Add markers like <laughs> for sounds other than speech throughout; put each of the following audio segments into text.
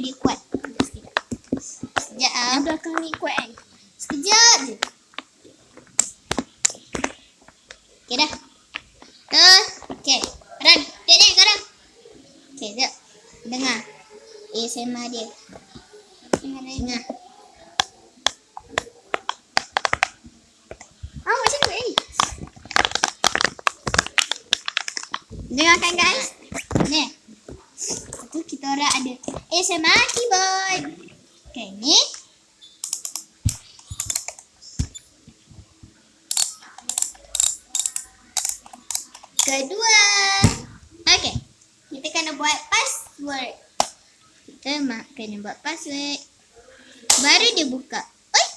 dia kuat. Sekejap. Sekejap. ah. Yang belakang ni kuat kan? Sekejap je. Okey dah. Terus. Okey. Ran. Dek, dek, sekarang. Okey, sekejap. Dengar. ASMR dia. Dengan ni. Dengar. Ah, macam tu eh. Dengarkan guys. Ni. Orang ada ASMR keyboard. Okey, ni. Kedua. Okey. Kita kena buat password. Kita mak kena buat password. Baru dia buka. Oi.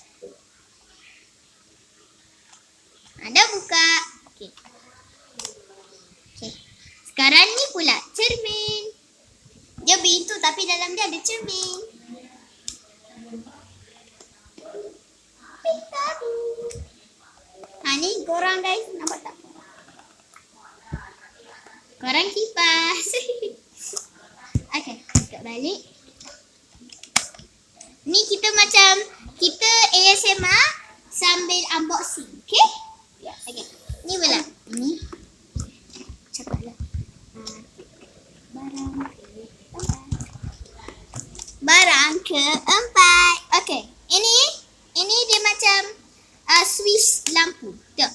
Ada buka. Okey. Okey. Sekarang ni pula. Dalam dia ada cermin. Ha ni korang guys nampak tak? Korang kipas. <laughs> Okey, buka balik. Ni kita macam kita ASMR sambil unboxing. Okey? Ya, okey. Ni pula. Ni. Cepatlah. Barang keempat. Barang keempat. Okey. Ini ini dia macam uh, switch lampu. Tengok.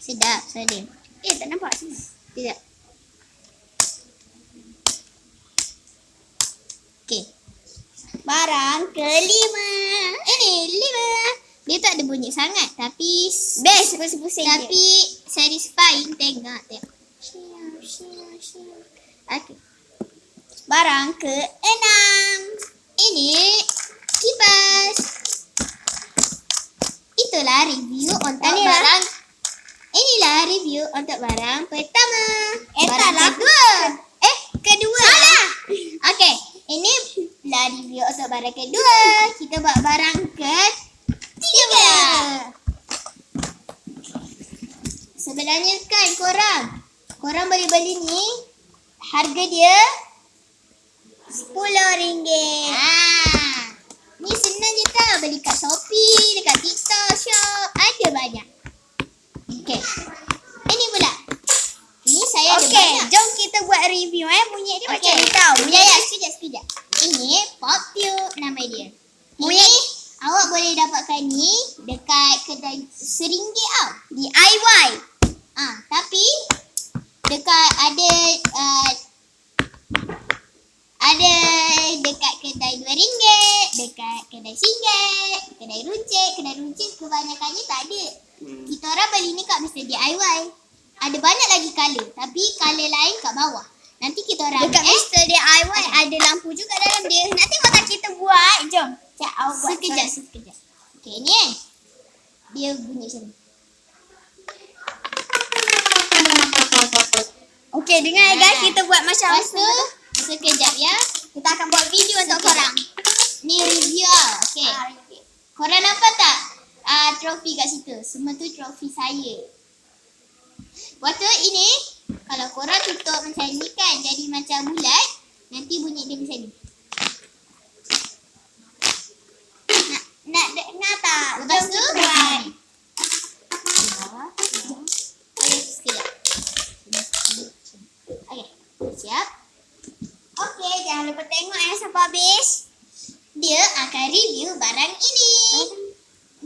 Sedap dia. Eh, tak nampak sini. Tidak. Okey. Barang kelima. Ini lima. Dia tak ada bunyi sangat tapi Best pusing-pusing tapi satisfying tengok tengok. Okey. Barang keenam. Ini kipas. Itulah review untuk lah. barang. Inilah review untuk barang pertama. Eh, barang tak lah. kedua. Eh, kedua. Salah. Okey, ini lah review untuk barang kedua. Kita buat barang ketiga. Sebenarnya kan korang Korang boleh beli ni Harga dia RM10 ah. Ni senang je tau Beli kat Shopee Dekat TikTok Shop Ada banyak Okay Ini pula Ni saya ada Okey, banyak jom kita buat review eh. Bunyi dia macam Okey. ni tau. Bunyi Ya, dia. sekejap, sekejap. Ini Pop Tube nama dia. Bunyi. Ini awak boleh dapatkan ni dekat kedai seringgit tau. DIY. Ah, tapi dekat ada uh, singgit, kedai runcit, kedai runcit kebanyakannya tak ada. Hmm. Kita orang beli ni kat Mr. DIY. Ada banyak lagi color, tapi color lain kat bawah. Nanti kita orang Dekat eh, Mr. DIY ada lampu juga dalam dia. Nak tengok tak kita buat? Jom. Cak awak buat. Sekejap, sekejap. Okay, ni kan. Dia bunyi macam ni. Okey, dengar ya guys. Ah. Kita buat macam Lepas tu, sekejap ya. Kita akan buat video untuk korang. Ni review lah. Okay. Ah, Korang nampak tak? Uh, trofi kat situ. Semua tu trofi saya. Lepas tu ini, kalau korang tutup macam ni kan, jadi macam bulat, nanti bunyi dia macam ni. Nak, nak dengar tak? Lepas tu, buat. Okay, sekejap. Okay, siap. Okey, jangan lupa tengok eh sampai habis. Dia akan review barang ini.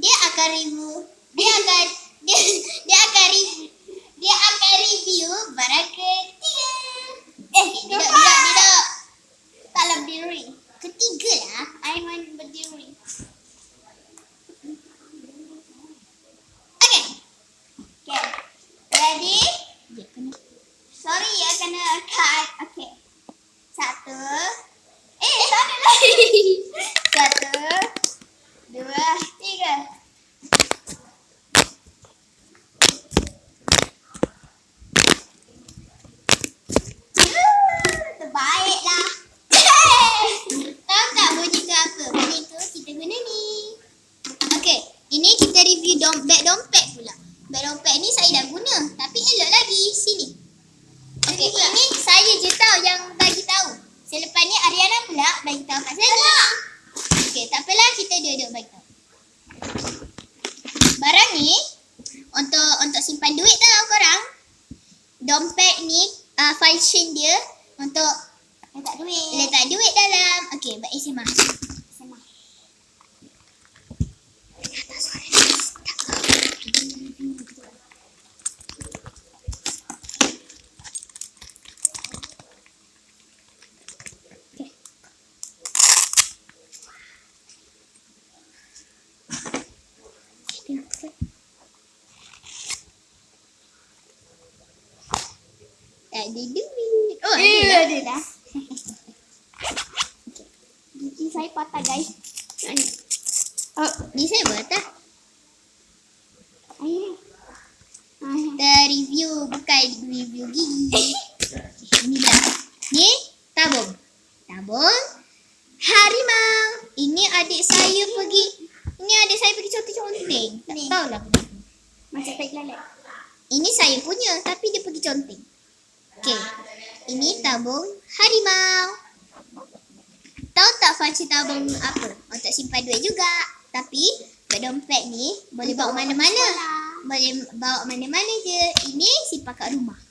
Dia akan review. Dia akan <laughs> dia dia akan review. Dia akan review barang ketiga. Eh, Tidak, nampak? tidak, tidak. Tak berdiri. Ketiga lah. I want berdiri. Okay. Okay. Ready? Dia kena. Sorry ya, kena cut. Okay. Satu. Eh, sana lagi. Satu. Dua. Tiga. Ini saya dah guna. Tapi elok lagi. Sini. Okey, ini saya je tahu yang bagi tahu. Selepas ni Ariana pula bagi tahu kat saya. Okey, tak apalah kita dua-dua bagi tahu. Barang ni untuk untuk simpan duit tau korang. Dompet ni uh, function dia untuk Letak duit. letak duit dalam. Okey, baik Isma. Tak ada duit. Oh, Eh, ada ada dah. <laughs> Gigi saya patah guys. Oh, ni saya buat tak? Ayah. Kita review bukan review gigi. <laughs> Ni lah. Ni tabung. Tabung harimau. Ini adik saya pergi ini adik saya pergi conteng-conteng. Tak Ni. tahulah kenapa. Macam tak lalat. Ini saya punya tapi dia pergi conteng. Okey. Ini tabung harimau. Tahu tak function tabung apa? Untuk simpan duit juga. Tapi kat dompet ni boleh bawa mana-mana. Boleh bawa mana-mana je. Ini simpan kat rumah.